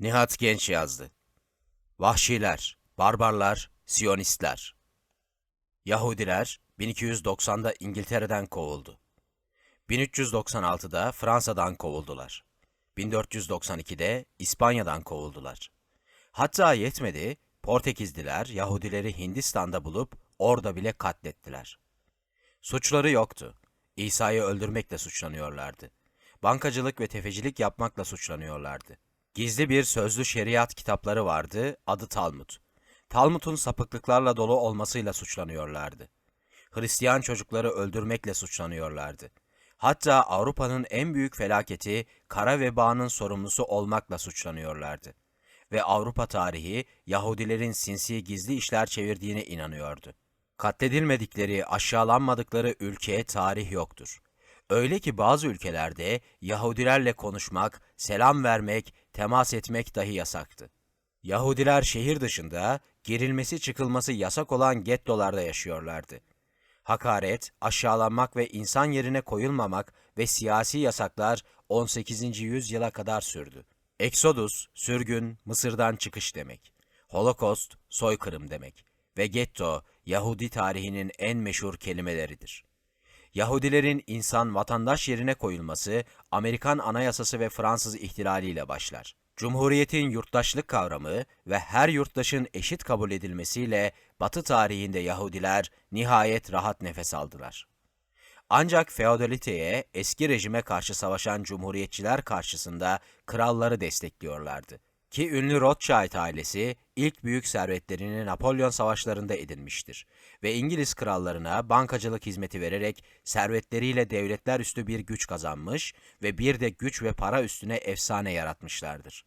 Nihat Genç yazdı. Vahşiler, barbarlar, Siyonistler. Yahudiler 1290'da İngiltere'den kovuldu. 1396'da Fransa'dan kovuldular. 1492'de İspanya'dan kovuldular. Hatta yetmedi, Portekizliler Yahudileri Hindistan'da bulup orada bile katlettiler. Suçları yoktu. İsa'yı öldürmekle suçlanıyorlardı. Bankacılık ve tefecilik yapmakla suçlanıyorlardı. Gizli bir sözlü şeriat kitapları vardı, adı Talmud. Talmud'un sapıklıklarla dolu olmasıyla suçlanıyorlardı. Hristiyan çocukları öldürmekle suçlanıyorlardı. Hatta Avrupa'nın en büyük felaketi kara vebanın sorumlusu olmakla suçlanıyorlardı. Ve Avrupa tarihi Yahudilerin sinsi gizli işler çevirdiğine inanıyordu. Katledilmedikleri, aşağılanmadıkları ülkeye tarih yoktur. Öyle ki bazı ülkelerde Yahudilerle konuşmak, selam vermek, temas etmek dahi yasaktı. Yahudiler şehir dışında girilmesi çıkılması yasak olan gettolarda yaşıyorlardı. Hakaret, aşağılanmak ve insan yerine koyulmamak ve siyasi yasaklar 18. yüzyıla kadar sürdü. Eksodus, sürgün, Mısır'dan çıkış demek. Holokost, soykırım demek. Ve getto, Yahudi tarihinin en meşhur kelimeleridir. Yahudilerin insan vatandaş yerine koyulması Amerikan Anayasası ve Fransız ihtilaliyle başlar. Cumhuriyetin yurttaşlık kavramı ve her yurttaşın eşit kabul edilmesiyle Batı tarihinde Yahudiler nihayet rahat nefes aldılar. Ancak feodaliteye, eski rejime karşı savaşan cumhuriyetçiler karşısında kralları destekliyorlardı. Ki ünlü Rothschild ailesi ilk büyük servetlerini Napolyon savaşlarında edinmiştir ve İngiliz krallarına bankacılık hizmeti vererek servetleriyle devletler üstü bir güç kazanmış ve bir de güç ve para üstüne efsane yaratmışlardır.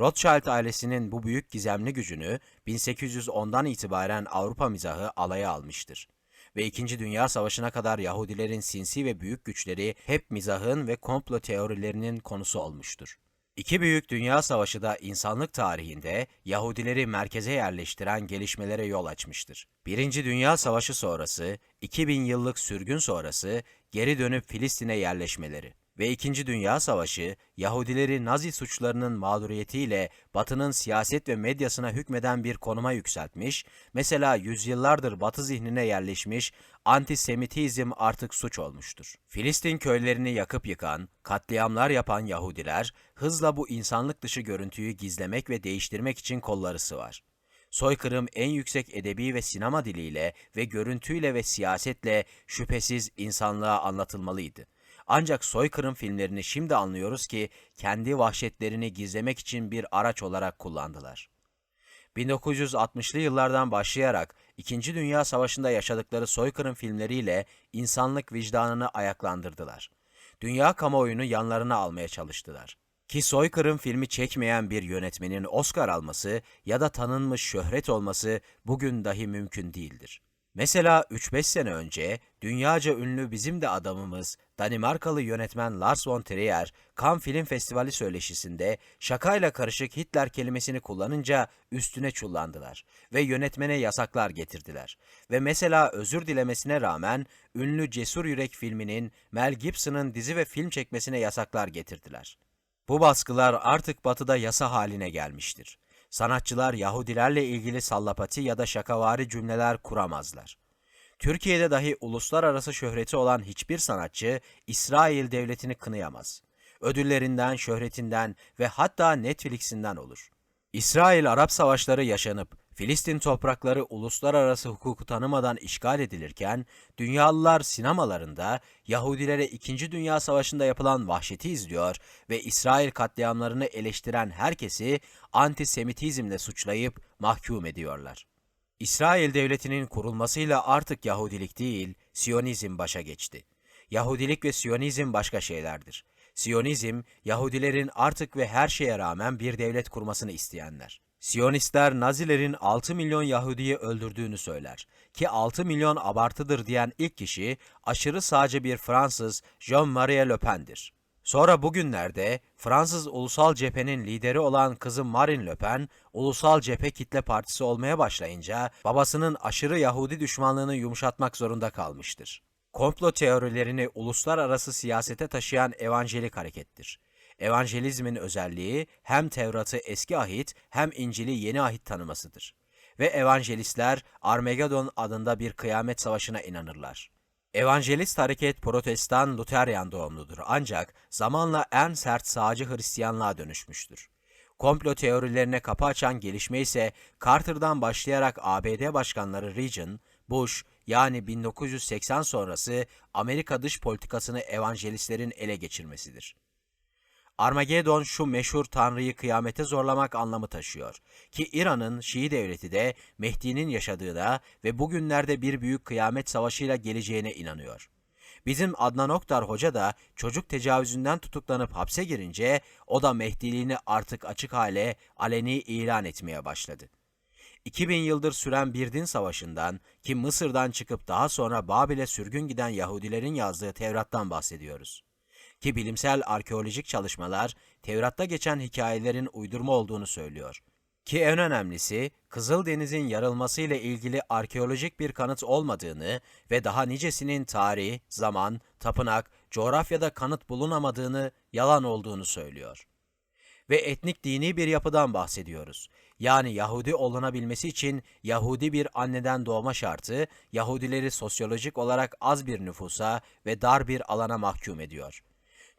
Rothschild ailesinin bu büyük gizemli gücünü 1810'dan itibaren Avrupa mizahı alaya almıştır. Ve İkinci Dünya Savaşı'na kadar Yahudilerin sinsi ve büyük güçleri hep mizahın ve komplo teorilerinin konusu olmuştur. İki büyük dünya savaşı da insanlık tarihinde Yahudileri merkeze yerleştiren gelişmelere yol açmıştır. Birinci Dünya Savaşı sonrası, 2000 yıllık sürgün sonrası geri dönüp Filistin'e yerleşmeleri ve İkinci Dünya Savaşı, Yahudileri Nazi suçlarının mağduriyetiyle Batı'nın siyaset ve medyasına hükmeden bir konuma yükseltmiş, mesela yüzyıllardır Batı zihnine yerleşmiş antisemitizm artık suç olmuştur. Filistin köylerini yakıp yıkan, katliamlar yapan Yahudiler, hızla bu insanlık dışı görüntüyü gizlemek ve değiştirmek için kolları sıvar. Soykırım en yüksek edebi ve sinema diliyle ve görüntüyle ve siyasetle şüphesiz insanlığa anlatılmalıydı. Ancak soykırım filmlerini şimdi anlıyoruz ki kendi vahşetlerini gizlemek için bir araç olarak kullandılar. 1960'lı yıllardan başlayarak İkinci Dünya Savaşı'nda yaşadıkları soykırım filmleriyle insanlık vicdanını ayaklandırdılar. Dünya kamuoyunu yanlarına almaya çalıştılar. Ki soykırım filmi çekmeyen bir yönetmenin Oscar alması ya da tanınmış şöhret olması bugün dahi mümkün değildir. Mesela 3-5 sene önce dünyaca ünlü bizim de adamımız Danimarkalı yönetmen Lars von Trier Cannes Film Festivali söyleşisinde şakayla karışık Hitler kelimesini kullanınca üstüne çullandılar ve yönetmene yasaklar getirdiler. Ve mesela özür dilemesine rağmen ünlü Cesur Yürek filminin Mel Gibson'ın dizi ve film çekmesine yasaklar getirdiler. Bu baskılar artık batıda yasa haline gelmiştir. Sanatçılar Yahudilerle ilgili sallapati ya da şakavari cümleler kuramazlar. Türkiye'de dahi uluslararası şöhreti olan hiçbir sanatçı İsrail devletini kınayamaz. Ödüllerinden, şöhretinden ve hatta Netflix'inden olur. İsrail-Arap savaşları yaşanıp Filistin toprakları uluslararası hukuku tanımadan işgal edilirken, dünyalılar sinemalarında Yahudilere 2. Dünya Savaşı'nda yapılan vahşeti izliyor ve İsrail katliamlarını eleştiren herkesi antisemitizmle suçlayıp mahkum ediyorlar. İsrail devletinin kurulmasıyla artık Yahudilik değil, Siyonizm başa geçti. Yahudilik ve Siyonizm başka şeylerdir. Siyonizm, Yahudilerin artık ve her şeye rağmen bir devlet kurmasını isteyenler. Siyonistler Nazilerin 6 milyon Yahudiyi öldürdüğünü söyler ki 6 milyon abartıdır diyen ilk kişi aşırı sağcı bir Fransız Jean-Marie Le Pen'dir. Sonra bugünlerde Fransız Ulusal Cephe'nin lideri olan kızı Marine Le Pen, Ulusal Cephe Kitle Partisi olmaya başlayınca babasının aşırı Yahudi düşmanlığını yumuşatmak zorunda kalmıştır. Komplo teorilerini uluslararası siyasete taşıyan evanjelik harekettir. Evangelizmin özelliği hem Tevrat'ı eski ahit hem İncil'i yeni ahit tanımasıdır. Ve evangelistler Armagedon adında bir kıyamet savaşına inanırlar. Evangelist hareket protestan Luteryan doğumludur ancak zamanla en sert sağcı Hristiyanlığa dönüşmüştür. Komplo teorilerine kapı açan gelişme ise Carter'dan başlayarak ABD başkanları Reagan, Bush yani 1980 sonrası Amerika dış politikasını evangelistlerin ele geçirmesidir. Armageddon şu meşhur tanrıyı kıyamete zorlamak anlamı taşıyor. Ki İran'ın Şii devleti de Mehdi'nin yaşadığına ve bugünlerde bir büyük kıyamet savaşıyla geleceğine inanıyor. Bizim Adnan Oktar Hoca da çocuk tecavüzünden tutuklanıp hapse girince o da Mehdiliğini artık açık hale aleni ilan etmeye başladı. 2000 yıldır süren bir din savaşından ki Mısır'dan çıkıp daha sonra Babil'e sürgün giden Yahudilerin yazdığı Tevrat'tan bahsediyoruz. Ki bilimsel arkeolojik çalışmalar Tevrat'ta geçen hikayelerin uydurma olduğunu söylüyor. Ki en önemlisi Kızıldeniz'in yarılması ile ilgili arkeolojik bir kanıt olmadığını ve daha nicesinin tarih, zaman, tapınak, coğrafyada kanıt bulunamadığını, yalan olduğunu söylüyor. Ve etnik dini bir yapıdan bahsediyoruz. Yani Yahudi olunabilmesi için Yahudi bir anneden doğma şartı, Yahudileri sosyolojik olarak az bir nüfusa ve dar bir alana mahkum ediyor.''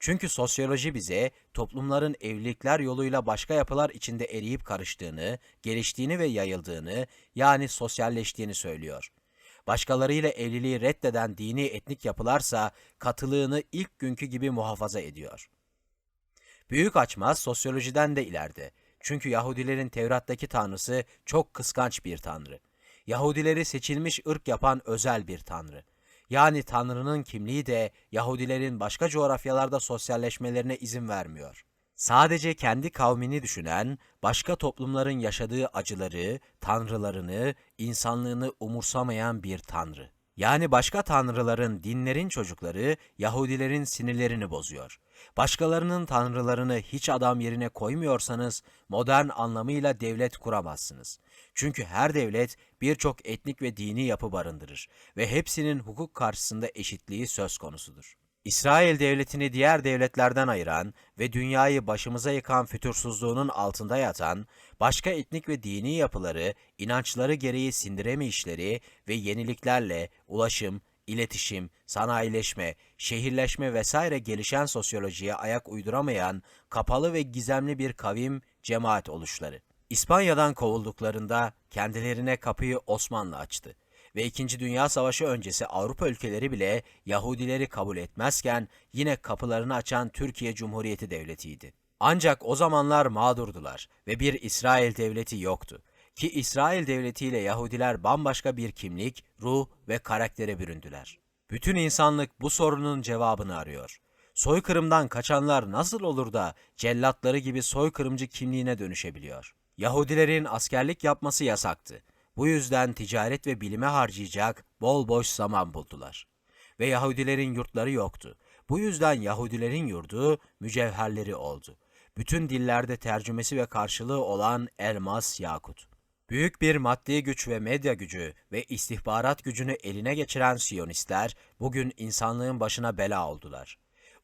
Çünkü sosyoloji bize toplumların evlilikler yoluyla başka yapılar içinde eriyip karıştığını, geliştiğini ve yayıldığını, yani sosyalleştiğini söylüyor. Başkalarıyla evliliği reddeden dini etnik yapılarsa katılığını ilk günkü gibi muhafaza ediyor. Büyük açmaz sosyolojiden de ileride. Çünkü Yahudilerin Tevrat'taki tanrısı çok kıskanç bir tanrı. Yahudileri seçilmiş ırk yapan özel bir tanrı yani Tanrı'nın kimliği de Yahudilerin başka coğrafyalarda sosyalleşmelerine izin vermiyor. Sadece kendi kavmini düşünen, başka toplumların yaşadığı acıları, tanrılarını, insanlığını umursamayan bir tanrı. Yani başka tanrıların, dinlerin çocukları Yahudilerin sinirlerini bozuyor. Başkalarının tanrılarını hiç adam yerine koymuyorsanız modern anlamıyla devlet kuramazsınız. Çünkü her devlet birçok etnik ve dini yapı barındırır ve hepsinin hukuk karşısında eşitliği söz konusudur. İsrail devletini diğer devletlerden ayıran ve dünyayı başımıza yıkan fütursuzluğunun altında yatan, başka etnik ve dini yapıları, inançları gereği sindiremeyişleri ve yeniliklerle ulaşım, iletişim, sanayileşme, şehirleşme vesaire gelişen sosyolojiye ayak uyduramayan kapalı ve gizemli bir kavim, cemaat oluşları. İspanya'dan kovulduklarında kendilerine kapıyı Osmanlı açtı ve İkinci Dünya Savaşı öncesi Avrupa ülkeleri bile Yahudileri kabul etmezken yine kapılarını açan Türkiye Cumhuriyeti Devleti'ydi. Ancak o zamanlar mağdurdular ve bir İsrail devleti yoktu. Ki İsrail devleti ile Yahudiler bambaşka bir kimlik, ruh ve karaktere büründüler. Bütün insanlık bu sorunun cevabını arıyor. Soykırımdan kaçanlar nasıl olur da cellatları gibi soykırımcı kimliğine dönüşebiliyor? Yahudilerin askerlik yapması yasaktı. Bu yüzden ticaret ve bilime harcayacak bol boş zaman buldular. Ve Yahudilerin yurtları yoktu. Bu yüzden Yahudilerin yurdu mücevherleri oldu. Bütün dillerde tercümesi ve karşılığı olan elmas, yakut. Büyük bir maddi güç ve medya gücü ve istihbarat gücünü eline geçiren Siyonistler bugün insanlığın başına bela oldular.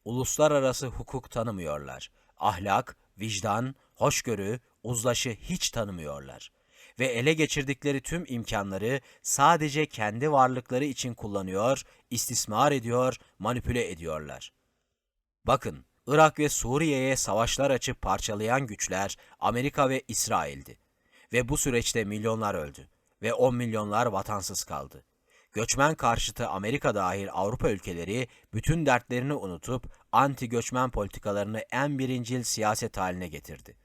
Uluslararası hukuk tanımıyorlar. Ahlak, vicdan, hoşgörü, uzlaşı hiç tanımıyorlar ve ele geçirdikleri tüm imkanları sadece kendi varlıkları için kullanıyor, istismar ediyor, manipüle ediyorlar. Bakın, Irak ve Suriye'ye savaşlar açıp parçalayan güçler Amerika ve İsrail'di. Ve bu süreçte milyonlar öldü ve on milyonlar vatansız kaldı. Göçmen karşıtı Amerika dahil Avrupa ülkeleri bütün dertlerini unutup anti göçmen politikalarını en birincil siyaset haline getirdi.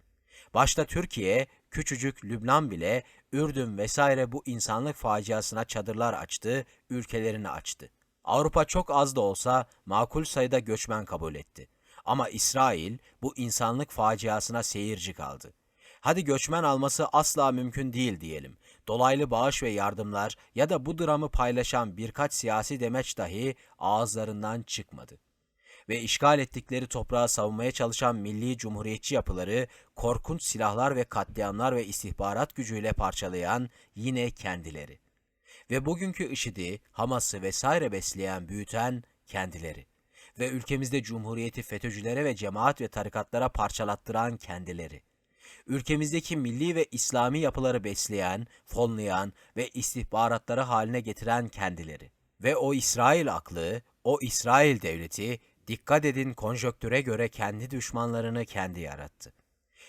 Başta Türkiye, küçücük Lübnan bile Ürdün vesaire bu insanlık faciasına çadırlar açtı, ülkelerini açtı. Avrupa çok az da olsa makul sayıda göçmen kabul etti. Ama İsrail bu insanlık faciasına seyirci kaldı. Hadi göçmen alması asla mümkün değil diyelim. Dolaylı bağış ve yardımlar ya da bu dramı paylaşan birkaç siyasi demeç dahi ağızlarından çıkmadı ve işgal ettikleri toprağı savunmaya çalışan milli cumhuriyetçi yapıları korkunç silahlar ve katliamlar ve istihbarat gücüyle parçalayan yine kendileri. Ve bugünkü IŞİD'i, Hamas'ı vesaire besleyen, büyüten kendileri. ve ülkemizde cumhuriyeti FETÖ'cülere ve cemaat ve tarikatlara parçalattıran kendileri. Ülkemizdeki milli ve İslami yapıları besleyen, fonlayan ve istihbaratları haline getiren kendileri. Ve o İsrail aklı, o İsrail devleti, dikkat edin konjöktüre göre kendi düşmanlarını kendi yarattı.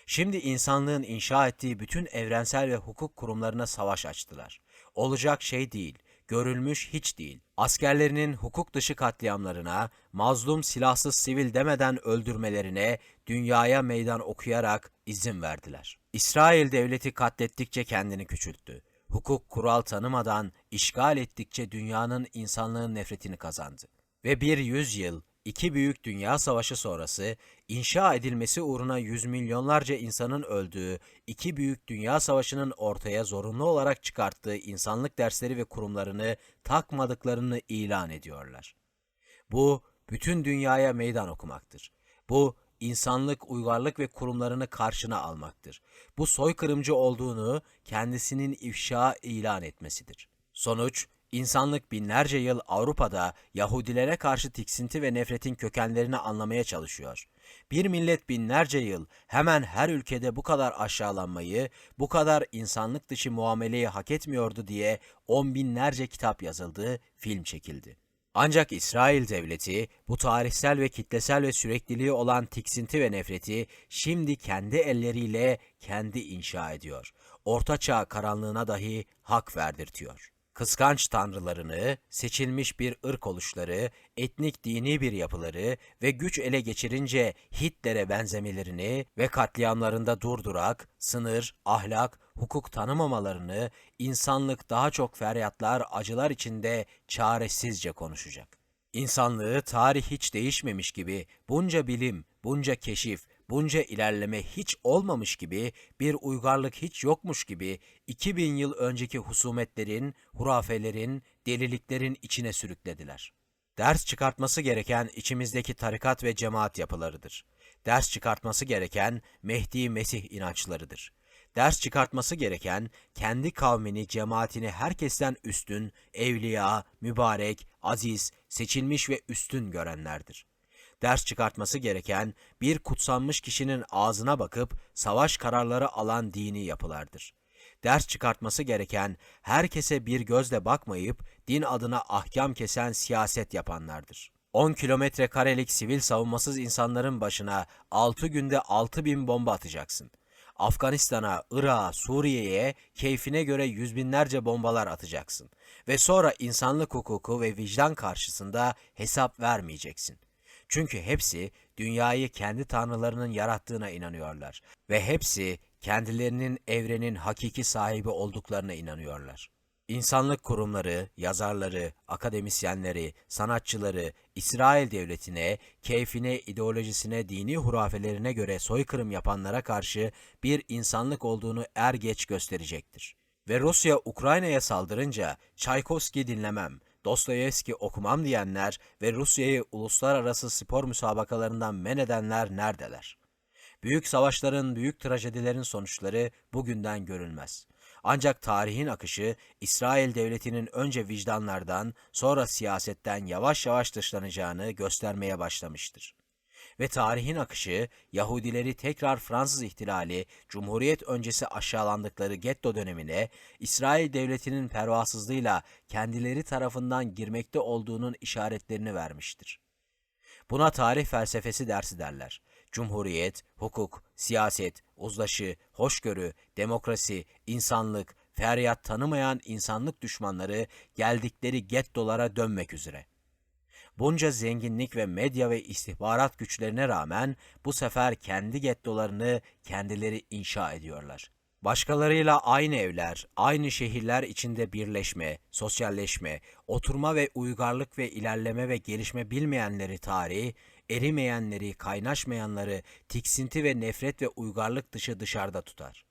Şimdi insanlığın inşa ettiği bütün evrensel ve hukuk kurumlarına savaş açtılar. Olacak şey değil, görülmüş hiç değil. Askerlerinin hukuk dışı katliamlarına, mazlum silahsız sivil demeden öldürmelerine dünyaya meydan okuyarak izin verdiler. İsrail devleti katlettikçe kendini küçülttü. Hukuk kural tanımadan işgal ettikçe dünyanın insanlığın nefretini kazandı. Ve bir yüzyıl, iki büyük dünya savaşı sonrası inşa edilmesi uğruna yüz milyonlarca insanın öldüğü iki büyük dünya savaşının ortaya zorunlu olarak çıkarttığı insanlık dersleri ve kurumlarını takmadıklarını ilan ediyorlar. Bu bütün dünyaya meydan okumaktır. Bu insanlık, uygarlık ve kurumlarını karşına almaktır. Bu soykırımcı olduğunu kendisinin ifşa ilan etmesidir. Sonuç, insanlık binlerce yıl Avrupa'da Yahudilere karşı tiksinti ve nefretin kökenlerini anlamaya çalışıyor. Bir millet binlerce yıl hemen her ülkede bu kadar aşağılanmayı, bu kadar insanlık dışı muameleyi hak etmiyordu diye on binlerce kitap yazıldı, film çekildi. Ancak İsrail devleti bu tarihsel ve kitlesel ve sürekliliği olan tiksinti ve nefreti şimdi kendi elleriyle kendi inşa ediyor. Ortaçağ karanlığına dahi hak verdirtiyor. Kıskanç tanrılarını, seçilmiş bir ırk oluşları, etnik dini bir yapıları ve güç ele geçirince Hitler'e benzemelerini ve katliamlarında durdurak, sınır, ahlak, hukuk tanımamalarını, insanlık daha çok feryatlar, acılar içinde çaresizce konuşacak. İnsanlığı tarih hiç değişmemiş gibi bunca bilim, bunca keşif, bunca ilerleme hiç olmamış gibi, bir uygarlık hiç yokmuş gibi 2000 yıl önceki husumetlerin, hurafelerin, deliliklerin içine sürüklediler. Ders çıkartması gereken içimizdeki tarikat ve cemaat yapılarıdır. Ders çıkartması gereken Mehdi Mesih inançlarıdır. Ders çıkartması gereken kendi kavmini, cemaatini herkesten üstün, evliya, mübarek, aziz, seçilmiş ve üstün görenlerdir ders çıkartması gereken bir kutsanmış kişinin ağzına bakıp savaş kararları alan dini yapılardır. Ders çıkartması gereken herkese bir gözle bakmayıp din adına ahkam kesen siyaset yapanlardır. 10 kilometre karelik sivil savunmasız insanların başına 6 günde 6 bin bomba atacaksın. Afganistan'a, Irak'a, Suriye'ye keyfine göre yüz binlerce bombalar atacaksın. Ve sonra insanlık hukuku ve vicdan karşısında hesap vermeyeceksin. Çünkü hepsi dünyayı kendi tanrılarının yarattığına inanıyorlar ve hepsi kendilerinin evrenin hakiki sahibi olduklarına inanıyorlar. İnsanlık kurumları, yazarları, akademisyenleri, sanatçıları İsrail devletine, keyfine, ideolojisine, dini hurafelerine göre soykırım yapanlara karşı bir insanlık olduğunu er geç gösterecektir. Ve Rusya Ukrayna'ya saldırınca Çaykovski dinlemem, Dostoyevski okumam diyenler ve Rusya'yı uluslararası spor müsabakalarından men edenler neredeler? Büyük savaşların, büyük trajedilerin sonuçları bugünden görülmez. Ancak tarihin akışı İsrail devletinin önce vicdanlardan, sonra siyasetten yavaş yavaş dışlanacağını göstermeye başlamıştır ve tarihin akışı Yahudileri tekrar Fransız ihtilali, Cumhuriyet öncesi aşağılandıkları getto dönemine, İsrail devletinin pervasızlığıyla kendileri tarafından girmekte olduğunun işaretlerini vermiştir. Buna tarih felsefesi dersi derler. Cumhuriyet, hukuk, siyaset, uzlaşı, hoşgörü, demokrasi, insanlık, feryat tanımayan insanlık düşmanları geldikleri gettolara dönmek üzere. Bunca zenginlik ve medya ve istihbarat güçlerine rağmen bu sefer kendi gettolarını kendileri inşa ediyorlar. Başkalarıyla aynı evler, aynı şehirler içinde birleşme, sosyalleşme, oturma ve uygarlık ve ilerleme ve gelişme bilmeyenleri tarih, erimeyenleri, kaynaşmayanları tiksinti ve nefret ve uygarlık dışı dışarıda tutar.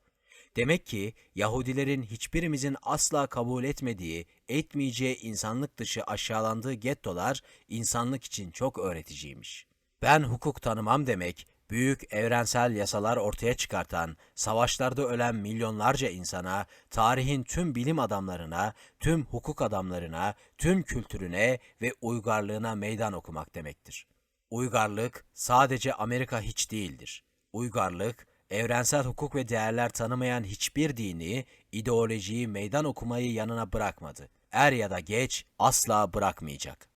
Demek ki Yahudilerin hiçbirimizin asla kabul etmediği, etmeyeceği insanlık dışı aşağılandığı gettolar insanlık için çok öğreticiymiş. Ben hukuk tanımam demek, büyük evrensel yasalar ortaya çıkartan, savaşlarda ölen milyonlarca insana, tarihin tüm bilim adamlarına, tüm hukuk adamlarına, tüm kültürüne ve uygarlığına meydan okumak demektir. Uygarlık sadece Amerika hiç değildir. Uygarlık, evrensel hukuk ve değerler tanımayan hiçbir dini, ideolojiyi meydan okumayı yanına bırakmadı. Er ya da geç asla bırakmayacak.